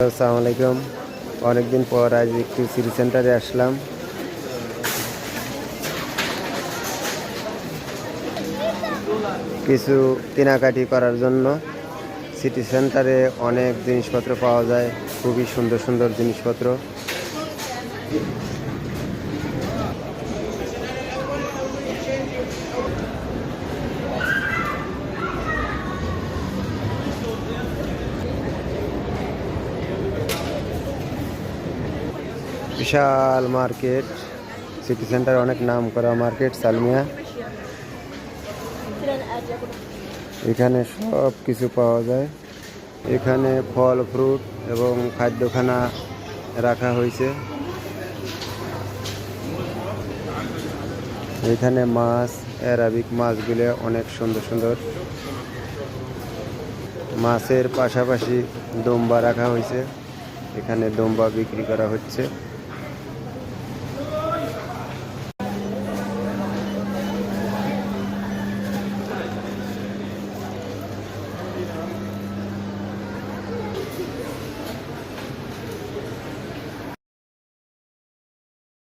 আসসালামু অনেকদিন পর আজ একটু সিটি সেন্টারে আসলাম। কিছু কেনাকাটি করার জন্য সিটি সেন্টারে অনেক জিনিসপত্র পাওয়া যায়। খুবই সুন্দর সুন্দর জিনিসপত্র। বিশাল মার্কেট সিটি সেন্টার অনেক নাম করা মার্কেট, সালমিয়া। এখানে সব কিছু পাওয়া যায়। এখানে ফল ফ্রুট এবং খাদ্যখানা রাখা হয়েছে। এখানে মাছ অ্যারাবিক মাছগুলো অনেক সুন্দর সুন্দর। মাছের পাশাপাশি দম্বা রাখা হয়েছে। এখানে দম্বা বিক্রি করা হচ্ছে।